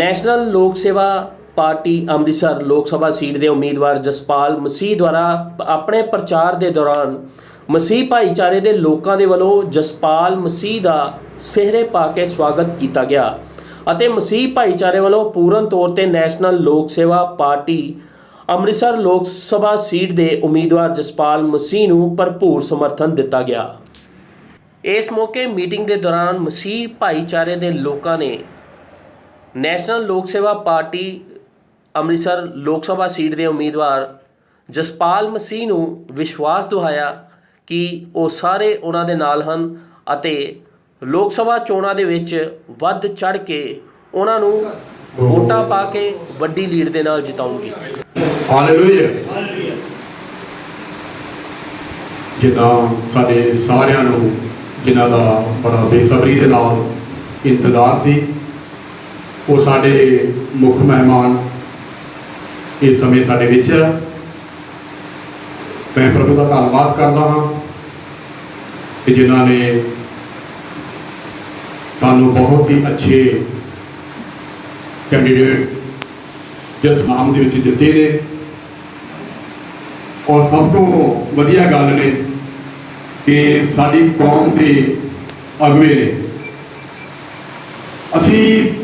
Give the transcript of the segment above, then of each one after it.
National ਲੋਕ ਸੇਵਾ party Amritsar ਲੋਕ ਸਭਾ ਸੀਟ ਦੇ ਉਮੀਦਵਾਰ ਜਸਪਾਲ ਮਸੀਹ ਦੁਆਰਾ ਆਪਣੇ ਪ੍ਰਚਾਰ ਦੇ ਦੌਰਾਨ ਮਸੀਹ ਭਾਈਚਾਰੇ ਦੇ ਲੋਕਾਂ ਦੇ ਵੱਲੋਂ ਜਸਪਾਲ ਮਸੀਹ ਦਾ ਸਿਹਰੇ ਪਾ ਕੇ ਸਵਾਗਤ ਕੀਤਾ ਗਿਆ ਅਤੇ ਮਸੀਹ ਭਾਈਚਾਰੇ ਵੱਲੋਂ ਪੂਰਨ ਤੌਰ ਤੇ ਨੈਸ਼ਨਲ ਲੋਕ ਸੇਵਾ ਪਾਰਟੀ ਅੰਮ੍ਰਿਤਸਰ ਲੋਕ ਸਭਾ ਸੀਟ ਦੇ ਉਮੀਦਵਾਰ ਜਸਪਾਲ ਮਸੀਹ ਨੂੰ ਭਰਪੂਰ ਸਮਰਥਨ ਦਿੱਤਾ ਗਿਆ। ਇਸ ਮੌਕੇ ਮੀਟਿੰਗ ਦੇ ਦੌਰਾਨ ਮਸੀਹ ਭਾਈਚਾਰੇ ਦੇ ਲੋਕਾਂ ਨੇ ਨੈਸ਼ਨਲ ਲੋਕ ਸੇਵਾ ਪਾਰਟੀ ਅੰਮ੍ਰਿਤਸਰ ਲੋਕ ਸਭਾ ਸੀਟ ਦੇ ਉਮੀਦਵਾਰ ਜਸਪਾਲ ਮਸੀਹ ਨੂੰ ਵਿਸ਼ਵਾਸ ਦੁਹਾਇਆ ਕਿ ਉਹ ਸਾਰੇ ਉਹਨਾਂ ਦੇ ਨਾਲ ਹਨ ਅਤੇ ਲੋਕ ਸਭਾ ਚੋਣਾਂ ਦੇ ਵਿੱਚ ਵੱਧ ਚੜ ਕੇ ਉਹਨਾਂ ਨੂੰ ਵੋਟਾਂ ਪਾ ਕੇ ਵੱਡੀ ਲੀਡ ਦੇ ਨਾਲ ਜਿਤਾਉਣਗੇ। ਹਾਲੇਲੂਇਆ। ਜਿੱਦਾਂ ਸਾਡੇ ਸਾਰਿਆਂ ਨੂੰ ਜਿਨ੍ਹਾਂ ਦਾ ਬੜਾ ਬੇਸਬਰੀ ਦੇ ਨਾਲ ਇੰਤਜ਼ਾਰ ਸੀ ਉਹ ਸਾਡੇ ਮੁੱਖ ਮਹਿਮਾਨ ਇਸ ਸਮੇਂ ਸਾਡੇ ਵਿੱਚ ਹੈ ਮੈਂ ਪ੍ਰਭੂ ਦਾ ਧੰਨਵਾਦ ਕਰਦਾ ਹਾਂ ਕਿ ਜਿਨ੍ਹਾਂ ਨੇ ਸਾਨੂੰ ਬਹੁਤ ਹੀ ਅੱਛੇ ਕੈਂਡੀਡੇਟ ਜਿਸ ਨਾਮ ਦੇ ਵਿੱਚ ਦਿੱਤੇ ਨੇ। ਔਰ ਸਭ ਤੋਂ ਵਧੀਆ ਗੱਲ ਨੇ ਕਿ ਸਾਡੀ ਕੌਮ ਦੇ ਅਗਵੇ ਨੇ ਅਸੀਂ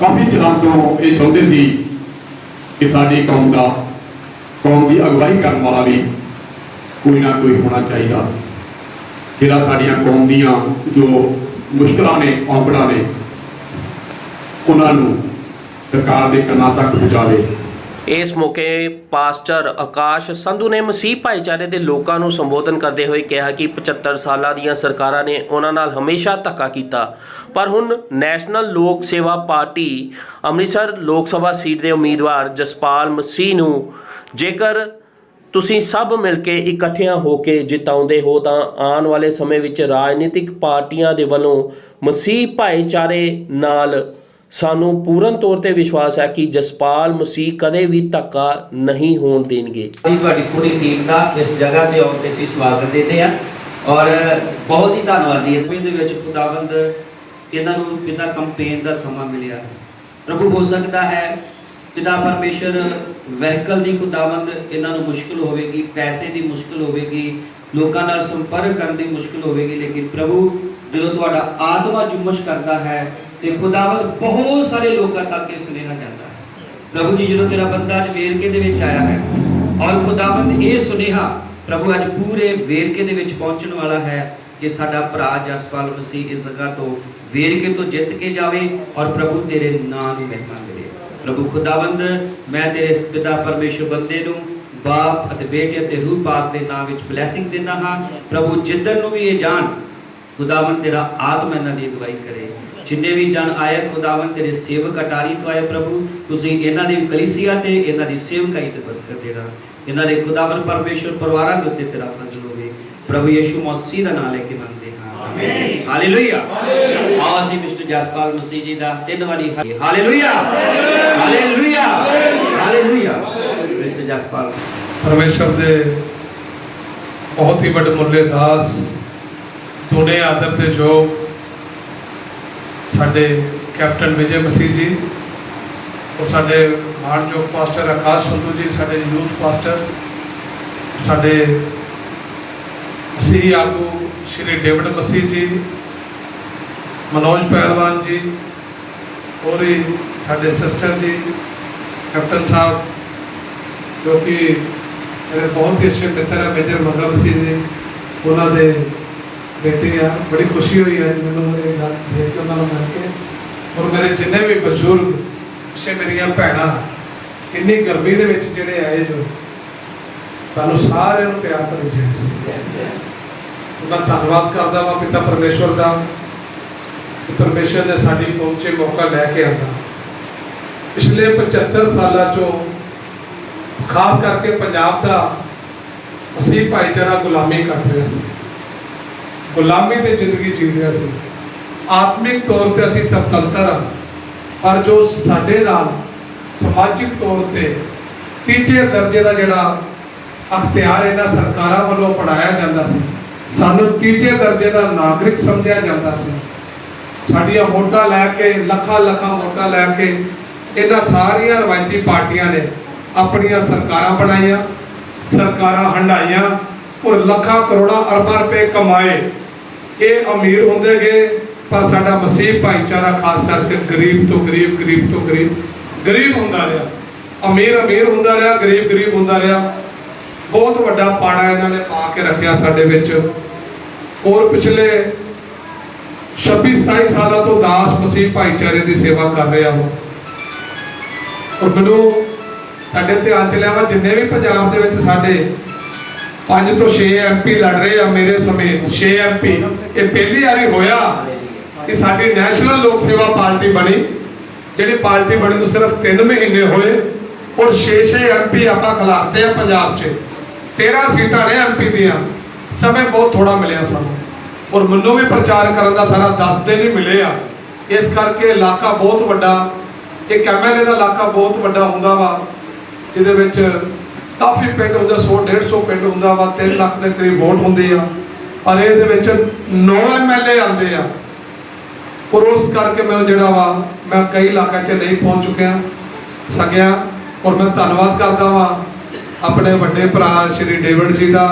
ਕਾਫੀ ਚਿਰਾਂ ਤੋਂ ਇਹ ਚਾਹੁੰਦੇ ਸੀ ਕਿ ਸਾਡੀ ਕੌਮ ਦਾ, ਕੌਮ ਦੀ ਅਗਵਾਈ ਕਰਨ ਵਾਲਾ ਵੀ ਕੋਈ ਨਾ ਕੋਈ ਹੋਣਾ ਚਾਹੀਦਾ। ਜਿਹੜਾ ਸਾਡੀਆਂ ਕੌਮ ਦੀਆਂ ਜੋ ਮੁਸ਼ਕਲਾਂ ਨੇ, ਔਕੜਾਂ ਨੇ, ਉਹਨਾਂ ਨੂੰ ਸਰਕਾਰ ਦੇ ਕੰਨਾਂ ਤੱਕ ਪਹੁੰਚਾਵੇ ਇਸ ਮੌਕੇ ਪਾਸਟਰ ਆਕਾਸ਼ ਸੰਧੂ ਨੇ ਮਸੀਹ ਭਾਈਚਾਰੇ ਦੇ ਲੋਕਾਂ ਨੂੰ ਸੰਬੋਧਨ ਕਰਦੇ ਹੋਏ ਕਿਹਾ ਕਿ 75 ਸਾਲਾਂ ਦੀਆਂ ਸਰਕਾਰਾਂ ਨੇ ਉਹਨਾਂ ਨਾਲ ਹਮੇਸ਼ਾ ਧੱਕਾ ਕੀਤਾ। ਪਰ ਹੁਣ ਨੈਸ਼ਨਲ ਲੋਕ ਸੇਵਾ ਪਾਰਟੀ ਅੰਮ੍ਰਿਤਸਰ ਲੋਕ ਸਭਾ ਸੀਟ ਦੇ ਉਮੀਦਵਾਰ ਜਸਪਾਲ ਮਸੀਹ ਨੂੰ ਜੇਕਰ ਤੁਸੀਂ ਸਭ ਮਿਲ ਕੇ ਇਕੱਠਿਆਂ ਹੋ ਕੇ ਜਿਤਾਉਂਦੇ ਹੋ ਤਾਂ ਆਉਣ ਵਾਲੇ ਸਮੇਂ ਵਿੱਚ ਰਾਜਨੀਤਿਕ ਪਾਰਟੀਆਂ ਦੇ ਵੱਲੋਂ ਮਸੀਹ ਭਾਈਚਾਰੇ ਨਾਲ ਸਾਨੂੰ ਪੂਰਨ ਤੌਰ ਤੇ ਵਿਸ਼ਵਾਸ ਹੈ ਕਿ ਜਸਪਾਲ ਮਸੀਹ ਕਦੇ ਵੀ ਧੱਕਾ ਨਹੀਂ ਹੋਣ ਦੇਣਗੇ। ਅਸੀਂ ਤੁਹਾਡੀ ਪੂਰੀ ਟੀਮ ਦਾ ਇਸ ਜਗ੍ਹਾ ਤੇ ਆਉਣ ਤੇ ਅਸੀਂ ਸਵਾਗਤ ਦਿੰਦੇ ਆ ਔਰ ਬਹੁਤ ਹੀ ਧੰਨਵਾਦੀ ਹਾਂ। ਦੇ ਵਿੱਚ ਖੁਦਾਵੰਦ ਇਹਨਾਂ ਨੂੰ ਪਿਤਾ ਕੰਪੇਨ ਦਾ ਸਮਾਂ ਮਿਲਿਆ। ਪ੍ਰਭੂ ਹੋ ਸਕਦਾ ਹੈ ਪਿਤਾ ਪਰਮੇਸ਼ਰ ਵਹੀਕਲ ਦੀ ਖੁਦਾਵੰਦ ਇਹਨਾਂ ਨੂੰ ਮੁਸ਼ਕਲ ਹੋਵੇਗੀ, ਪੈਸੇ ਦੀ ਮੁਸ਼ਕਲ ਹੋਵੇਗੀ, ਲੋਕਾਂ ਨਾਲ ਸੰਪਰਕ ਕਰਨ ਦੀ ਮੁਸ਼ਕਲ ਹੋਵੇਗੀ, ਲੇਕਿਨ ਪ੍ਰਭੂ ਜਦੋਂ ਤੁਹਾਡਾ ਆਤਮਾ ਜੁਮਸ਼ ਕਰਦਾ ਹੈ ਤੇ ਖੁਦਾਵੰਦ ਬਹੁਤ ਸਾਰੇ ਲੋਕਾਂ ਤੱਕ ਇਹ ਸੁਨੇਹਾ ਜਾਂਦਾ ਹੈ। ਪ੍ਰਭੂ ਜੀ, ਜਦੋਂ ਤੇਰਾ ਬੰਦਾ ਅੱਜ ਵੇਰਕੇ ਦੇ ਵਿੱਚ ਆਇਆ ਹੈ ਔਰ ਖੁਦਾਵੰਦ ਇਹ ਸੁਨੇਹਾ ਪ੍ਰਭੂ ਅੱਜ ਪੂਰੇ ਵੇਰਕੇ ਦੇ ਵਿੱਚ ਪਹੁੰਚਣ ਵਾਲਾ ਹੈ ਕਿ ਸਾਡਾ ਭਰਾ ਜਸਪਾਲ ਮਸੀਹ ਇਸ ਜਗ੍ਹਾ ਤੋਂ ਵੇਰਕੇ ਤੋਂ ਜਿੱਤ ਕੇ ਜਾਵੇ ਔਰ ਪ੍ਰਭੂ ਤੇਰੇ ਨਾਮ ਨੂੰ ਮਹਿਮਾ ਮਿਲੇ। ਪ੍ਰਭੂ ਖੁਦਾਵੰਦ ਮੈਂ ਤੇਰੇ ਪਿਤਾ ਪਰਮੇਸ਼ਰ ਬੰਦੇ ਨੂੰ ਬਾਪ ਅਤੇ ਬੇਟੇ ਅਤੇ ਰੂਹ ਪਾਕ ਦੇ ਨਾਮ ਵਿੱਚ ਬਲੇਸਿੰਗ ਦਿੰਦਾ ਹਾਂ। ਪ੍ਰਭੂ ਜਿੱਦਨ ਨੂੰ ਵੀ ਇਹ ਜਾਣ ਖੁਦਾਵੰਦ ਤੇਰਾ ਆਤਮਾ ਇਹਨਾਂ ਦੀ ਅਗਵਾਈ ਕਰੇ। ਜਿੰਨੇ ਵੀ ਜਨ ਆਏ ਖੁਦਾਵੰਦ ਤੇਰੇ ਸੇਵਕ ਅਟਾਰੀ ਤੋਂ ਆਏ ਪ੍ਰਭੂ ਤੁਸੀਂ ਇਹਨਾਂ ਦੀ ਕਲੀਸਿਆ ਤੇ ਇਹਨਾਂ ਦੀ ਸੇਵਕਾਈ ਤੇ ਬਰਕਤ ਦੇਣਾ। ਇਹਨਾਂ ਦੇ ਖੁਦਾਵੰਦ ਪਰਮੇਸ਼ਰ ਪਰਿਵਾਰਾਂ ਦੇ ਉੱਤੇ ਤੇਰਾ ਫਜ਼ਲ ਹੋਵੇ। ਪ੍ਰਭੂ ਯਿਸੂ ਮਸੀਹ ਦਾ ਨਾਮ ਲੈ ਕੇ ਮੰਗਦੇ ਹਾਂ। ਆਮੀਨ ਹਾਲੇਲੂਇਆ ਆਓ ਅਸੀਂ ਮਿਸਟਰ ਜਸਪਾਲ ਮਸੀਹ ਜੀ ਦਾ ਤਿੰਨ ਵਾਰੀ hallelujah hallelujah hallelujah mister Jaspal. ਪਰਮੇਸ਼ਰ ਦੇ ਬਹੁਤ ਹੀ ਵੱਡੇ ਮੁੱਲੇ ਦਾਸ ਟੋਨੇ ਆਦਰ ਤੇ ਜੋ ਸਾਡੇ ਕੈਪਟਨ ਵਿਜੇ ਮਸੀਹ ਜੀ ਔਰ ਸਾਡੇ ਮਾਨਯੋਗ ਪਾਸਟਰ ਆਕਾਸ਼ ਸੰਧੂ ਜੀ, ਸਾਡੇ ਯੂਥ ਪਾਸਟਰ, ਸਾਡੇ ਮਸੀਹ ਆਗੂ ਸ਼੍ਰੀ ਡੇਵਿਡ ਮਸੀਹ ਜੀ, ਮਨੋਜ ਪਹਿਲਵਾਨ ਜੀ ਔਰ ਵੀ ਸਾਡੇ ਸਿਸਟਰ ਜੀ, ਕੈਪਟਨ ਸਾਹਿਬ, ਜੋ ਕਿ ਮੇਰੇ ਬਹੁਤ ਹੀ ਅੱਛੇ ਮਿੱਤਰ ਹੈ ਮੇਜਰ ਮੰਗਲ ਮਸੀਹ ਜੀ, ਉਹਨਾਂ ਦੇ ਬੇਟੇ ਆ ਬੜੀ ਖੁਸ਼ੀ ਹੋਈ ਅੱਜ ਮੈਨੂੰ ਇਹ ਗੱਲ ਦੇਖ ਕੇ ਉਹਨਾਂ ਨੂੰ ਮਿਲ ਕੇ। ਔਰ ਮੇਰੇ ਜਿੰਨੇ ਵੀ ਬਜ਼ੁਰਗ ਅੱਛੇ ਮੇਰੀਆਂ ਭੈਣਾਂ ਇੰਨੀ ਗਰਮੀ ਦੇ ਵਿੱਚ ਜਿਹੜੇ ਆਏ ਜੋ ਤੁਹਾਨੂੰ ਸਾਰਿਆਂ ਨੂੰ ਪਿਆਰ ਭਰੀ ਜੈ ਸੀ ਮੈਂ ਧੰਨਵਾਦ ਕਰਦਾ ਹਾਂ ਪਿਤਾ ਪਰਮੇਸ਼ਵਰ ਦਾ ਕਿ ਪਰਮੇਸ਼ਰ ਨੇ ਸਾਡੀ ਪਹੁੰਚੇ ਮੌਕਾ ਲੈ ਕੇ ਆਂਦਾ। ਪਿਛਲੇ 75 ਸਾਲਾਂ ਚੋਂ ਖਾਸ ਕਰਕੇ ਪੰਜਾਬ ਦਾ ਮਸੀਹ ਭਾਈਚਾਰਾ ਗੁਲਾਮੀ ਕੱਟ ਰਿਹਾ ਸੀ। ਗੁਲਾਮੀ ਦੀ ਜ਼ਿੰਦਗੀ ਜੀ ਰਿਹਾ ਸੀ। ਆਤਮਿਕ ਤੌਰ ਤੇ ਅਸੀਂ ਸੁਤੰਤਰ ਹਾਂ, ਪਰ ਜੋ ਸਾਡੇ ਨਾਲ ਸਮਾਜਿਕ ਤੌਰ ਤੇ ਤੀਜੇ ਦਰਜੇ ਦਾ ਜਿਹੜਾ ਅਖਤਿਆਰ ਇਹਨਾਂ ਸਰਕਾਰਾਂ ਵੱਲੋਂ ਪੜਾਇਆ ਜਾਂਦਾ ਸੀ, ਸਾਨੂੰ ਤੀਜੇ ਦਰਜੇ ਦਾ ਨਾਗਰਿਕ ਸਮਝਿਆ ਜਾਂਦਾ ਸੀ। ਸਾਡੀਆਂ ਵੋਟਾਂ ਲੈ ਕੇ, ਲੱਖਾਂ ਲੱਖਾਂ ਵੋਟਾਂ ਲੈ ਕੇ ਇਹਨਾਂ ਸਾਰੀਆਂ ਰਵਾਇਤੀ ਪਾਰਟੀਆਂ ਨੇ ਆਪਣੀਆਂ ਸਰਕਾਰਾਂ ਬਣਾਈਆਂ, ਸਰਕਾਰਾਂ ਹੰਡਾਈਆਂ ਔਰ ਲੱਖਾਂ ਕਰੋੜਾਂ ਅਰਬਾਂ ਰੁਪਏ ਕਮਾਏ। ਇਹ ਅਮੀਰ ਹੁੰਦੇ ਗਏ, ਪਰ ਸਾਡਾ ਮਸੀਹ ਭਾਈਚਾਰਾ ਖਾਸ ਕਰਕੇ ਗਰੀਬ ਤੋਂ ਗਰੀਬ ਗਰੀਬ ਤੋਂ ਗਰੀਬ ਗਰੀਬ ਹੁੰਦਾ ਰਿਹਾ। ਅਮੀਰ ਅਮੀਰ ਹੁੰਦਾ ਰਿਹਾ, ਗਰੀਬ ਗਰੀਬ ਹੁੰਦਾ ਰਿਹਾ। ਬਹੁਤ ਵੱਡਾ ਪਾੜਾ ਇਹਨਾਂ ਨੇ ਪਾ ਕੇ ਰੱਖਿਆ ਸਾਡੇ ਵਿੱਚ। ਔਰ ਪਿਛਲੇ 26 27 ਸਾਲਾਂ ਤੋਂ ਦਾਸ ਮਸੀਹ ਭਾਈਚਾਰੇ ਦੀ ਸੇਵਾ ਕਰ ਰਿਹਾ ਹਾਂ। ਔਰ ਮੈਨੂੰ ਸਾਡੇ ਧਿਆਨ ਚ ਲਿਆ ਵਾ ਜਿੰਨੇ ਵੀ ਪੰਜਾਬ ਦੇ ਵਿੱਚ ਸਾਡੇ ਪੰਜ ਤੋਂ 6 ਐਮਪੀ ਲੜ ਰਹੇ ਆ ਮੇਰੇ ਸਮੇਤ 6 ਐਮਪੀ ਇਹ ਪਹਿਲੀ ਵਾਰੀ ਹੋਇਆ ਕਿ ਸਾਡੀ ਨੈਸ਼ਨਲ ਲੋਕ ਸੇਵਾ ਪਾਰਟੀ ਬਣੀ, ਜਿਹੜੀ ਪਾਰਟੀ ਬਣੀ ਨੂੰ ਸਿਰਫ 3 ਮਹੀਨੇ ਹੋਏ, ਔਰ 6-6 ਐਮਪੀ ਆਪਾਂ ਖਿਲਾਰਤੇ ਆ ਪੰਜਾਬ 'ਚ। 13 ਸੀਟਾਂ ਨੇ ਐਮਪੀ ਦੀਆਂ। ਸਮੇਂ ਬਹੁਤ ਥੋੜਾ ਮਿਲਿਆ ਸਾਨੂੰ। ਔਰ ਮੈਨੂੰ ਵੀ ਪ੍ਰਚਾਰ ਕਰਨ ਦਾ ਸਾਰਾ 10 ਦਿਨ ਹੀ ਮਿਲੇ ਆ। ਇਸ ਕਰਕੇ ਇਲਾਕਾ ਬਹੁਤ ਵੱਡਾ, ਇੱਕ ਐਮਐਲਏ ਦਾ ਇਲਾਕਾ ਬਹੁਤ ਵੱਡਾ ਹੁੰਦਾ ਵਾ, ਜਿਹਦੇ ਵਿੱਚ ਕਾਫੀ ਪਿੰਡ ਹੁੰਦਾ 100 150 ਪਿੰਡ ਹੁੰਦਾ ਵਾ 3 ਲੱਖ ਦੇ ਕਰੀਬ ਵੋਟ ਹੁੰਦੇ ਆ। ਪਰ ਇਹਦੇ ਵਿੱਚ 9 ਐਮਐਲਏ ਆਉਂਦੇ ਆ। ਔਰ ਕਰਕੇ ਮੈਂ ਜਿਹੜਾ ਵਾ, ਮੈਂ ਕਈ ਇਲਾਕਿਆਂ 'ਚ ਨਹੀਂ ਪਹੁੰਚ ਚੁੱਕਿਆ, ਸਕਿਆ, ਔਰ ਮੈਂ ਧੰਨਵਾਦ ਕਰਦਾ ਵਾਂ ਆਪਣੇ ਵੱਡੇ ਭਰਾ ਸ਼੍ਰੀ ਡੇਵਿਡ ਜੀ ਦਾ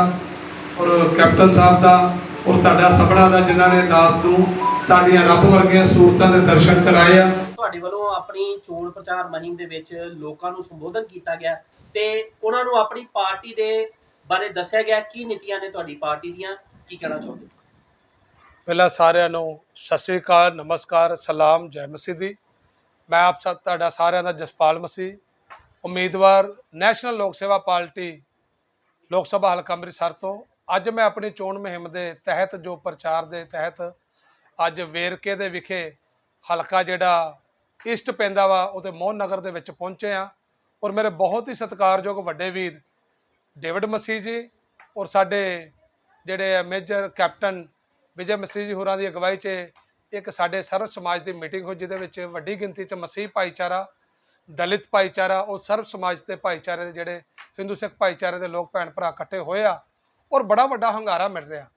ਔਰ ਕੈਪਟਨ ਸਾਹਿਬ ਦਾ, ਔਰ ਤੁਹਾਡਾ ਸਭਨਾ ਦਾ, ਜਿਨ੍ਹਾਂ ਨੇ ਦਾਸ ਨੂੰ ਤੁਹਾਡੀਆਂ ਰੱਬ ਵਰਗੀਆਂ ਸੂਰਤਾਂ ਦੇ ਦਰਸ਼ਨ ਕਰਾਏ ਆ। ਤੁਹਾਡੇ ਵੱਲੋਂ ਆਪਣੀ ਚੋਣ ਪ੍ਰਚਾਰ ਮੁਹਿੰਮ ਦੇ ਵਿੱਚ ਲੋਕਾਂ ਨੂੰ ਸੰਬੋਧਨ ਕੀਤਾ ਗਿਆ। ਤੇ ਉਹਨਾਂ ਨੂੰ ਆਪਣੀ ਪਾਰਟੀ ਦੇ ਬਾਰੇ ਦੱਸਿਆ ਗਿਆ, ਕੀ ਨੀਤੀਆਂ ਨੇ ਤੁਹਾਡੀ ਪਾਰਟੀ ਦੀਆਂ, ਕੀ ਕਹਿਣਾ ਚਾਹੁੰਦੇ ਪਹਿਲਾਂ ਸਾਰਿਆਂ ਨੂੰ ਸਤਿ ਸ੍ਰੀ ਅਕਾਲ, ਨਮਸਕਾਰ, ਸਲਾਮ, ਜੈ ਮਸੀਹ ਦੀ। ਮੈਂ ਆਪ ਸਭ ਤੁਹਾਡਾ ਸਾਰਿਆਂ ਦਾ ਜਸਪਾਲ ਮਸੀਹ, ਉਮੀਦਵਾਰ ਨੈਸ਼ਨਲ ਲੋਕ ਸੇਵਾ ਪਾਰਟੀ ਲੋਕ ਸਭਾ ਹਲਕਾ ਅੰਮ੍ਰਿਤਸਰ ਤੋਂ। ਅੱਜ ਮੈਂ ਆਪਣੀ ਚੋਣ ਮੁਹਿੰਮ ਦੇ ਤਹਿਤ ਜੋ ਪ੍ਰਚਾਰ ਦੇ ਤਹਿਤ ਅੱਜ ਵੇਰਕੇ ਦੇ ਵਿਖੇ ਹਲਕਾ ਜਿਹੜਾ ਈਸਟ ਪੈਂਦਾ ਵਾ, ਉਹਦੇ ਮੋਹਨ ਨਗਰ ਦੇ ਵਿੱਚ ਪਹੁੰਚੇ ਆ ਔਰ ਮੇਰੇ ਬਹੁਤ ਹੀ ਸਤਿਕਾਰਯੋਗ ਵੱਡੇ ਵੀਰ ਡੇਵਿਡ ਮਸੀਹ ਜੀ ਔਰ ਸਾਡੇ ਜਿਹੜੇ ਮੇਜਰ ਕੈਪਟਨ ਵਿਜੇ ਮਸੀਹ ਜੀ ਹੋਰਾਂ ਦੀ ਅਗਵਾਈ 'ਚ ਇੱਕ ਸਾਡੇ ਸਰਵ ਸਮਾਜ ਦੀ ਮੀਟਿੰਗ ਹੋਈ, ਜਿਹਦੇ ਵਿੱਚ ਵੱਡੀ ਗਿਣਤੀ 'ਚ ਮਸੀਹ ਭਾਈਚਾਰਾ, ਦਲਿਤ ਭਾਈਚਾਰਾ ਔਰ ਸਰਵ ਸਮਾਜ ਦੇ ਭਾਈਚਾਰੇ ਦੇ ਜਿਹੜੇ ਹਿੰਦੂ ਸਿੱਖ ਭਾਈਚਾਰੇ ਦੇ ਲੋਕ ਭੈਣ ਭਰਾ ਇਕੱਠੇ ਹੋਏ ਆ ਔਰ ਬੜਾ ਵੱਡਾ ਹੰਗਾਰਾ ਮਿਲ ਰਿਹਾ।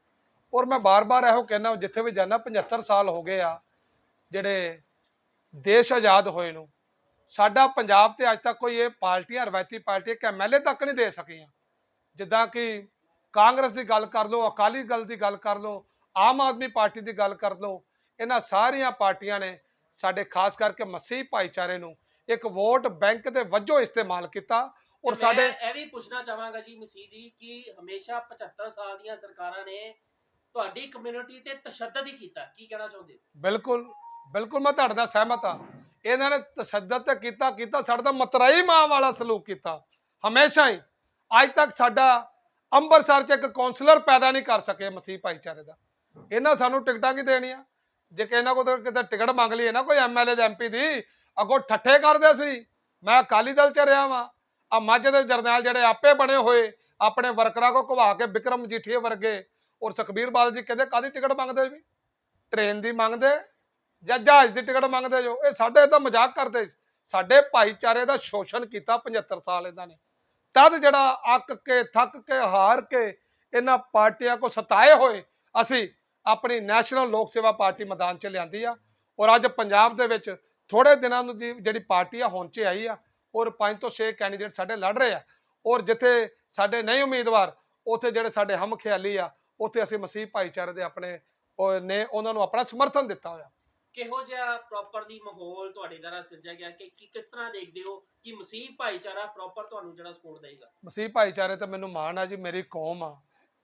ਔਰ ਮੈਂ ਬਾਰ-ਬਾਰ ਇਹੋ ਕਹਿਣਾ ਜਿੱਥੇ ਵੀ ਜਾਣਾ 75 ਸਾਲ ਹੋ ਗਏ ਆ, ਜਿਹੜੇ ਦੇਸ਼ ਆਜ਼ਾਦ ਹੋਏ ਨੂੰ ਸਾਡਾ ਪੰਜਾਬ ਤੇ ਅੱਜ ਤੱਕ ਕੋਈ ਇਹ ਪਾਰਟੀਆਂ ਰਵਾਇਤੀ ਪਾਰਟੀ ਇੱਕ ਐਮਐਲਏ ਤੱਕ ਨਹੀਂ ਦੇ ਸਕੀਆਂ। ਜਿੱਦਾਂ ਕਿ ਕਾਂਗਰਸ ਦੀ ਗੱਲ ਕਰ ਲਓ ਅਕਾਲੀ ਦਲ ਦੀ ਗੱਲ ਕਰ ਲਓ ਆਮ ਆਦਮੀ ਪਾਰਟੀ ਦੀ ਗੱਲ ਕਰ ਲਓ ਇਹਨਾਂ ਸਾਰੀਆਂ ਪਾਰਟੀਆਂ ਨੇ ਸਾਡੇ ਖਾਸ ਕਰਕੇ ਮਸੀਹ ਭਾਈਚਾਰੇ ਨੂੰ ਇੱਕ ਵੋਟ ਬੈਂਕ ਦੇ ਵਜੋਂ ਇਸਤੇਮਾਲ ਕੀਤਾ ਔਰ ਸਾਡੇ ਇਹ ਵੀ ਪੁੱਛਣਾ ਚਾਹਾਂਗਾ ਜੀ ਮਸੀਹ ਜੀ ਕਿ ਹਮੇਸ਼ਾ 75 ਸਾਲ ਦੀਆਂ ਸਰਕਾਰਾਂ ਨੇ ਤੁਹਾਡੀ ਕਮਿਊਨਿਟੀ ਤੇ ਤਸ਼ੱਦਦ ਹੀ ਕੀਤਾ। ਕੀ ਕਹਿਣਾ ਚਾਹੁੰਦੇ? ਬਿਲਕੁਲ। ਬਿਲਕੁਲ ਮੈਂ ਤੁਹਾਡੇ ਨਾਲ ਸਹਿਮਤ ਹਾਂ। ਇਹਨਾਂ ਨੇ ਤਸ਼ੱਦਦ ਤੇ ਕੀਤਾ ਕੀਤਾ ਸਾਡੇ ਤਾਂ ਮਤਰਾਈ ਮਾਂ ਵਾਲਾ ਸਲੂਕ ਕੀਤਾ। ਹਮੇਸ਼ਾ ਹੀ। ਅੱਜ ਤੱਕ ਸਾਡਾ ਅੰਮ੍ਰਿਤਸਰ 'ਚ ਇੱਕ ਕਾਉਂਸਲਰ ਪੈਦਾ ਨਹੀਂ ਕਰ ਸਕੇ ਮਸੀਹ ਭਾਈਚਾਰੇ ਦਾ। ਇਹਨਾਂ ਸਾਨੂੰ ਟਿਕਟਾਂ ਕੀ ਦੇਣੀਆਂ? ਜੇ ਕਿ ਇਹਨਾਂ ਕੋਲ ਕਿਤੇ ਟਿਕਟ ਮੰਗ ਲਈ ਹੈ ਨਾ, ਕੋਈ ਐਮਐਲਏ ਦੇ ਐਮਪੀ ਦੀ, ਅੱਗੋਂ ਠੱਠੇ ਕਰਦੇ ਸੀ। ਮੈਂ ਅਕਾਲੀ ਦਲ 'ਚ ਰਿਹਾ ਵਾਂ। ਆ ਮੱਝ ਦੇ ਜਰਨੈਲ ਜਿਹੜੇ ਆਪੇ ਬਣੇ ਹੋਏ, ਆਪਣੇ ਵਰਕਰਾਂ ਕੋ ਘਵਾ ਕੇ ਵਿਕਰਮ ਜੀਠੀਏ ਵਰਗੇ। ਔਰ ਸੁਖਬੀਰ ਬਾਦਲ ਜੀ ਕਹਿੰਦੇ ਕਾਦੀ ਟਿਕਟ ਮੰਗਦੇ ਵੀ ਟ੍ਰੇਨ ਦੀ ਮੰਗਦੇ? ਜਾਂ ਜਹਾਜ਼ ਦੀ ਟਿਕਟ ਮੰਗਦੇ ਜੋ। ਇਹ ਸਾਡੇ ਤਾਂ ਮਜ਼ਾਕ ਕਰਦੇ ਸਾਡੇ ਭਾਈਚਾਰੇ ਦਾ ਸ਼ੋਸ਼ਣ ਕੀਤਾ 75 ਸਾਲ ਇਹਨਾਂ ਨੇ। ਤਦ ਜਿਹੜਾ ਅੱਕ ਕੇ, ਥੱਕ ਕੇ, ਹਾਰ ਕੇ ਇਹਨਾਂ ਪਾਰਟੀਆਂ ਕੋ ਸਤਾਏ ਹੋਏ, ਅਸੀਂ ਆਪਣੀ ਨੈਸ਼ਨਲ ਲੋਕ ਸੇਵਾ ਪਾਰਟੀ ਮੈਦਾਨ 'ਚ ਲਿਆਂਦੀ ਆ। ਔਰ ਅੱਜ ਪੰਜਾਬ ਦੇ ਵਿੱਚ ਥੋੜੇ ਦਿਨਾਂ ਨੂੰ ਜਿਹੜੀ ਪਾਰਟੀ ਆ, ਹੁਣ 'ਚ ਆਈ ਆ। ਔਰ 5 ਤੋਂ 6 ਕੈਂਡੀਡੇਟ ਸਾਡੇ ਲੜ ਰਹੇ ਆ। ਔਰ ਜਿੱਥੇ ਸਾਡੇ ਨਹੀਂ ਉਮੀਦਵਾਰ, ਉੱਥੇ ਜਿਹੜੇ ਸਾਡੇ ਹਮ ਖਿਆਲੀ ਆ, ਉੱਥੇ ਅਸੀਂ ਮਸੀਹ ਭਾਈਚਾਰੇ ਦੇ ਆਪਣੇ ਨੇ, ਉਹਨਾਂ ਨੂੰ ਆਪਣਾ ਸਮਰਥਨ ਦਿੱਤਾ ਹੋਇਆ। ਕਿਹੋ ਜਿਹਾ ਪ੍ਰੋਪਰ ਦੀ ਮਾਹੌਲ ਤੁਹਾਡੇ ਦੁਆਰਾ ਸਿਰਜਿਆ ਗਿਆ ਕਿ ਕੀ ਕਿਸ ਤਰ੍ਹਾਂ ਦੇਖਦੇ ਹੋ ਕਿ ਮਸੀਹ ਭਾਈਚਾਰਾ ਪ੍ਰੋਪਰ ਤੁਹਾਨੂੰ ਜਿਹੜਾ ਸਪੋਰਟ ਦੇਗਾ ਮਸੀਹ ਭਾਈਚਾਰੇ ਤੇ ਮੈਨੂੰ ਮਾਣ ਆ ਜੀ, ਮੇਰੀ ਕੌਮ ਆ।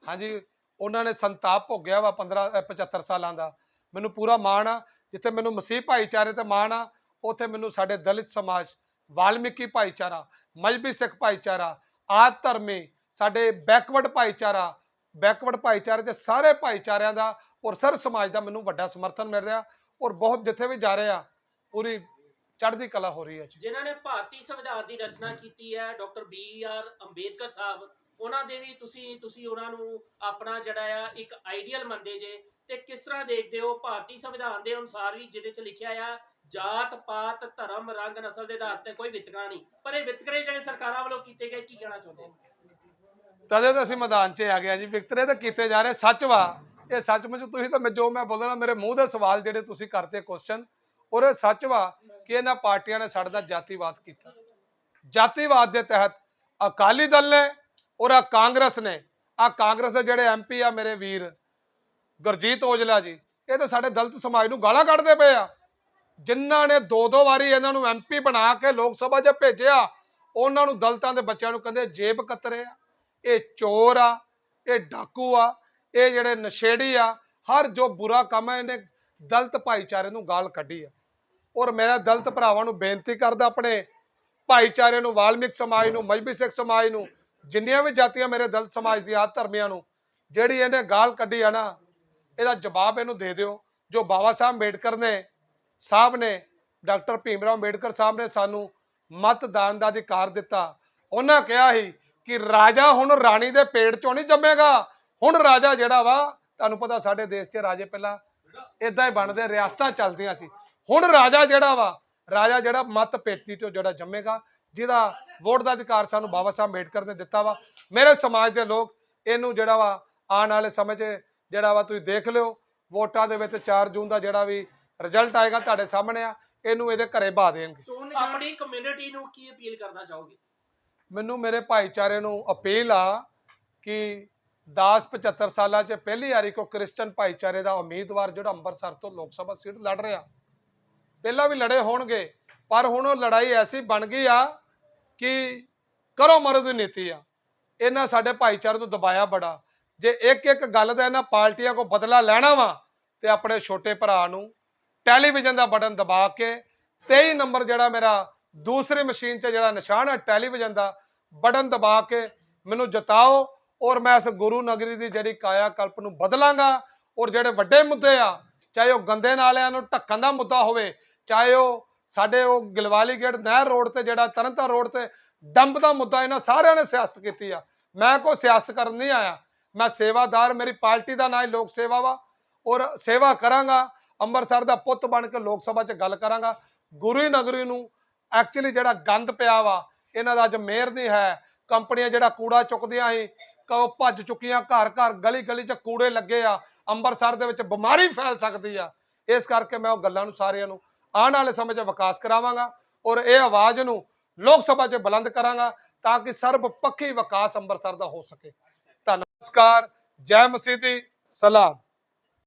ਹਾਂਜੀ, ਉਹਨਾਂ ਨੇ ਸੰਤਾਪ ਭੋਗਿਆ ਵਾ 15 ਅਹ 75 ਸਾਲਾਂ ਦਾ। ਮੈਨੂੰ ਪੂਰਾ ਮਾਣ ਆ, ਜਿੱਥੇ ਮੈਨੂੰ ਮਸੀਹ ਭਾਈਚਾਰੇ ਤੇ ਮਾਣ ਆ, ਉੱਥੇ ਮੈਨੂੰ ਸਾਡੇ ਦਲਿਤ ਸਮਾਜ, ਵਾਲਮੀਕੀ ਭਾਈਚਾਰਾ, ਮਜਬੀ ਸਿੱਖ ਭਾਈਚਾਰਾ, ਆਦ ਧਰਮੀ, ਸਾਡੇ ਬੈਕਵਰਡ ਭਾਈਚਾਰਾ ਬੈਕਵਰਡ ਭਾਈਚਾਰੇ ਦੇ ਸਾਰੇ ਭਾਈਚਾਰਿਆਂ ਦਾ ਔਰ ਸਰ ਸਮਾਜ ਦਾ ਮੈਨੂੰ ਵੱਡਾ ਸਮਰਥਨ ਮਿਲ ਰਿਹਾ। ਔਰ ਬਹੁਤ ਜਿੱਥੇ ਵੀ ਜਾ ਰਹੇ ਆ ਪੂਰੀ ਚੜ੍ਹਦੀ ਕਲਾ ਹੋ ਰਹੀ ਹੈ ਜੀ। ਜਿਨ੍ਹਾਂ ਨੇ ਭਾਰਤੀ ਸੰਵਿਧਾਨ ਦੀ ਰਚਨਾ ਕੀਤੀ ਹੈ doctor B R Ambedkar Sahib ਉਹਨਾਂ ਦੇ ਵੀ ਤੁਸੀਂ ਤੁਸੀਂ ਉਹਨਾਂ ਨੂੰ ਆਪਣਾ ਜਿਹੜਾ ਆ ਇੱਕ ਆਈਡੀਅਲ ਮੰਨਦੇ ਜੇ ਤੇ ਕਿਸ ਤਰ੍ਹਾਂ ਦੇਖਦੇ ਹੋ ਭਾਰਤੀ ਸੰਵਿਧਾਨ ਦੇ ਅਨੁਸਾਰ ਵੀ ਜਿਹਦੇ ਚ ਲਿਖਿਆ ਆ ਜਾਤ ਪਾਤ ਧਰਮ ਰੰਗ ਨਸਲ ਦੇ ਆਧਾਰ ਤੇ ਕੋਈ ਵਿਤਕਰਾ ਨਹੀਂ। ਪਰ ਇਹ ਵਿਤਕਰੇ ਜਿਹੜੇ ਸਰਕਾਰਾਂ ਵੱਲੋਂ ਕੀਤੇ ਗਏ ਕੀ ਕਹਿਣਾ ਚਾਹੁੰਦੇ ਹੋ? ਤਦੇ ਤਾਂ ਅਸੀਂ ਮੈਦਾਨ 'ਚ ਆ ਗਏ ਆ ਜੀ। ਵਿਕਤਰੇ ਤਾਂ ਕੀਤੇ ਜਾ ਰਹੇ ਸੱਚ ਵਾ। ਇਹ ਸੱਚਮੁੱਚ ਤੁਸੀਂ ਤਾਂ ਮੈਂ ਜੋ ਮੈਂ ਬੋਲਣਾ ਮੇਰੇ ਮੂੰਹ ਦੇ ਸਵਾਲ ਜਿਹੜੇ ਤੁਸੀਂ ਕਰਦੇ ਕੁਐਸਚਨ ਔਰ ਇਹ ਸੱਚ ਵਾ ਕਿ ਇਹਨਾਂ ਪਾਰਟੀਆਂ ਨੇ ਸਾਡੇ ਨਾਲ ਜਾਤੀਵਾਦ ਕੀਤਾ। ਜਾਤੀਵਾਦ ਦੇ ਤਹਿਤ ਅਕਾਲੀ ਦਲ ਨੇ ਔਰ ਆ ਕਾਂਗਰਸ ਨੇ। ਆ ਕਾਂਗਰਸ ਦੇ ਜਿਹੜੇ ਐਮਪੀ ਆ ਮੇਰੇ ਵੀਰ, ਗੁਰਜੀਤ ਔਜਲਾ ਜੀ, ਇਹ ਤਾਂ ਸਾਡੇ ਦਲਿਤ ਸਮਾਜ ਨੂੰ ਗਾਲਾਂ ਕੱਢਦੇ ਪਏ ਆ। ਜਿਨ੍ਹਾਂ ਨੇ ਦੋ ਦੋ ਵਾਰੀ ਇਹਨਾਂ ਨੂੰ ਐਮਪੀ ਬਣਾ ਕੇ ਲੋਕ ਸਭਾ 'ਚ ਭੇਜਿਆ, ਉਹਨਾਂ ਨੂੰ ਦਲਤਾਂ ਦੇ ਬੱਚਿਆਂ ਨੂੰ ਕਹਿੰਦੇ ਜੇਬ ਕਤਰੇ ਆ। ਇਹ ਚੋਰ ਆ, ਇਹ ਡਾਕੂ ਆ ਇਹ ਜਿਹੜੇ ਨਸ਼ੇੜੀ ਆ, ਹਰ ਜੋ ਬੁਰਾ ਕੰਮ ਹੈ ਇਹਨੇ ਦਲਤ ਭਾਈਚਾਰੇ ਨੂੰ ਗਾਲ ਕੱਢੀ ਆ। ਔਰ ਮੇਰਾ ਦਲਤ ਭਰਾਵਾਂ ਨੂੰ ਬੇਨਤੀ ਕਰਦਾ ਆਪਣੇ ਭਾਈਚਾਰੇ ਨੂੰ, ਵਾਲਮੀਕ ਸਮਾਜ ਨੂੰ, ਮਜਬੀ ਸਿੱਖ ਸਮਾਜ ਨੂੰ, ਜਿੰਨੀਆਂ ਵੀ ਜਾਤੀਆਂ ਮੇਰੇ ਦਲਤ ਸਮਾਜ ਦੀਆਂ ਆ ਧਰਮੀਆਂ ਨੂੰ, ਜਿਹੜੀ ਇਹਨੇ ਗਾਲ ਕੱਢੀ ਆ ਨਾ, ਇਹਦਾ ਜਵਾਬ ਇਹਨੂੰ ਦੇ ਦਿਓ। ਜੋ ਬਾਬਾ ਸਾਹਿਬ ਅੰਬੇਡਕਰ ਨੇ, ਸਾਹਿਬ ਨੇ, ਡਾਕਟਰ ਭੀਮ ਰਾਓ ਅੰਬੇਡਕਰ ਸਾਹਿਬ ਨੇ ਸਾਨੂੰ ਮਤਦਾਨ ਦਾ ਅਧਿਕਾਰ ਦਿੱਤਾ। ਉਹਨਾਂ ਕਿਹਾ ਸੀ ਕਿ ਰਾਜਾ ਹੁਣ ਰਾਣੀ ਦੇ ਪੇਟ ਚੋਂ ਨਹੀਂ ਜੰਮੇਗਾ। ਹੁਣ ਰਾਜਾ ਜਿਹੜਾ ਵਾ ਤੁਹਾਨੂੰ ਪਤਾ ਸਾਡੇ ਦੇਸ਼ 'ਚ ਰਾਜੇ ਪਹਿਲਾਂ ਇਦਾਂ ਹੀ ਬਣਦੇ ਰਿਆਸਤਾਂ ਚੱਲਦੀਆਂ ਸੀ। ਹੁਣ ਰਾਜਾ ਜਿਹੜਾ ਵਾ ਰਾਜਾ ਜਿਹੜਾ ਮਤ ਪੇਟੀ ਤੋਂ ਜਿਹੜਾ ਜੰਮੇਗਾ ਜਿਹਦਾ ਵੋਟ ਦਾ ਅਧਿਕਾਰ ਸਾਨੂੰ ਬਾਬਾ ਸਾਹਿਬ ਅੰਬੇਡਕਰ ਨੇ ਦਿੱਤਾ ਵਾ। ਮੇਰੇ ਸਮਾਜ ਦੇ ਲੋਕ ਇਹਨੂੰ ਜਿਹੜਾ ਵਾ ਆਉਣ ਵਾਲੇ ਸਮੇਂ 'ਚ ਜਿਹੜਾ ਵਾ ਤੁਸੀਂ ਦੇਖ ਲਿਓ ਵੋਟਾਂ ਦੇ ਵਿੱਚ 4 ਜੂਨ ਦਾ ਜਿਹੜਾ ਵੀ ਰਿਜ਼ਲਟ ਆਏਗਾ ਤੁਹਾਡੇ ਸਾਹਮਣੇ ਆ ਇਹਨੂੰ ਇਹਦੇ ਘਰੇ ਬਾ ਦੇਣਗੇ। ਆਪਣੀ ਕਮਿਊਨਿਟੀ ਨੂੰ ਕੀ ਅਪੀਲ ਕਰਨਾ ਚਾਹੋਗੇ? ਮੈਨੂੰ ਮੇਰੇ ਭਾਈਚਾਰੇ ਨੂੰ ਅਪੀਲ ਆ ਕਿ 10 75 ਸਾਲਾਂ 'ਚ ਪਹਿਲੀ ਵਾਰੀ ਕੋ ਕ੍ਰਿਸਚਨ ਭਾਈਚਾਰੇ ਦਾ ਉਮੀਦਵਾਰ ਜਿਹੜਾ ਅੰਮ੍ਰਿਤਸਰ ਤੋਂ ਲੋਕ ਸਭਾ ਸੀਟ ਲੜ ਰਿਹਾ। ਪਹਿਲਾਂ ਵੀ ਲੜੇ ਹੋਣਗੇ, ਪਰ ਹੁਣ ਉਹ ਲੜਾਈ ਐਸੀ ਬਣ ਗਈ ਆ ਕਿ ਕਰੋ ਮਰੋ ਦੀ ਨੀਤੀ ਆ। ਇਹਨਾਂ ਸਾਡੇ ਭਾਈਚਾਰੇ ਨੂੰ ਦਬਾਇਆ ਬੜਾ। ਜੇ ਇੱਕ ਇੱਕ ਗੱਲ ਦਾ ਇਹਨਾਂ ਪਾਰਟੀਆਂ ਕੋ ਬਦਲਾ ਲੈਣਾ ਵਾ, ਤੇ ਆਪਣੇ ਛੋਟੇ ਭਰਾ ਨੂੰ ਟੈਲੀਵਿਜ਼ਨ ਦਾ ਬਟਨ ਦਬਾ ਕੇ 23 ਨੰਬਰ ਜਿਹੜਾ ਮੇਰਾ ਦੂਸਰੇ ਮਸ਼ੀਨ 'ਚ ਜਿਹੜਾ ਨਿਸ਼ਾਨ ਹੈ ਟੈਲੀਵਿਜ਼ਨ ਦਾ, ਬਟਨ ਦਬਾ ਕੇ ਮੈਨੂੰ ਜਤਾਓ ਔਰ ਮੈਂ ਇਸ ਗੁਰੂ ਨਗਰੀ ਦੀ ਜਿਹੜੀ ਕਾਇਆ ਕਲਪ ਨੂੰ ਬਦਲਾਂਗਾ ਔਰ ਜਿਹੜੇ ਵੱਡੇ ਮੁੱਦੇ ਆ, ਚਾਹੇ ਉਹ ਗੰਦੇ ਨਾਲਿਆਂ ਨੂੰ ਢੱਕਣ ਦਾ ਮੁੱਦਾ ਹੋਵੇ, ਚਾਹੇ ਉਹ ਸਾਡੇ ਉਹ ਗਿਲਵਾਲੀ ਗੇਟ ਨਹਿਰ ਰੋਡ ਤੇ ਜਿਹੜਾ ਤਰਨਤਾਰਨ ਰੋਡ ਤੇ ਡੰਪ ਦਾ ਮੁੱਦਾ ਇਹਨਾਂ ਸਾਰਿਆਂ ਨੇ ਸਿਆਸਤ ਕੀਤੀ ਆ। ਮੈਂ ਕੋਈ ਸਿਆਸਤ ਕਰਨ ਨਹੀਂ ਆਇਆ। ਮੈਂ ਸੇਵਾਦਾਰ, ਮੇਰੀ ਪਾਰਟੀ ਦਾ ਨਾਂ ਹੀ ਲੋਕ ਸੇਵਾ ਵਾ ਔਰ ਸੇਵਾ ਕਰਾਂਗਾ, ਅੰਮ੍ਰਿਤਸਰ ਦਾ ਪੁੱਤ ਬਣ ਕੇ ਲੋਕ ਸਭਾ 'ਚ ਗੱਲ ਕਰਾਂਗਾ। ਗੁਰੂ ਨਗਰੀ ਨੂੰ ਐਕਚੁਅਲੀ ਜਿਹੜਾ ਗੰਦ ਪਿਆ ਵਾ, ਇਹਨਾਂ ਦਾ ਅੱਜ ਮੇਅਰ ਨਹੀਂ ਹੈ। ਕੰਪਨੀਆਂ ਜਿਹੜਾ ਕੂੜਾ ਚੁੱਕਦੀਆਂ ਸੀ ਭੱਜ ਚੁੱਕੀਆਂ ਘਰ ਘਰ ਗਲੀ ਗਲੀ 'ਚ ਕੂੜੇ ਲੱਗੇ ਆ ਅੰਮ੍ਰਿਤਸਰ ਦੇ ਵਿੱਚ ਬਿਮਾਰੀ ਫੈਲ ਸਕਦੀ ਆ। ਇਸ ਕਰਕੇ ਮੈਂ ਉਹ ਗੱਲਾਂ ਨੂੰ ਸਾਰਿਆਂ ਨੂੰ ਆਉਣ ਵਾਲੇ ਸਮੇਂ 'ਚ ਵਿਕਾਸ ਕਰਾਵਾਂਗਾ ਔਰ ਇਹ ਆਵਾਜ਼ ਨੂੰ ਲੋਕ ਸਭਾ 'ਚ ਬੁਲੰਦ ਕਰਾਂਗਾ ਤਾਂ ਕਿ ਸਰਬ ਪੱਖੀ ਵਿਕਾਸ ਅੰਮ੍ਰਿਤਸਰ ਦਾ ਹੋ ਸਕੇ। ਧੰਨਵਾਦ ਜੈ ਮਸੀਹ ਦੀ ਸਲਾਮ।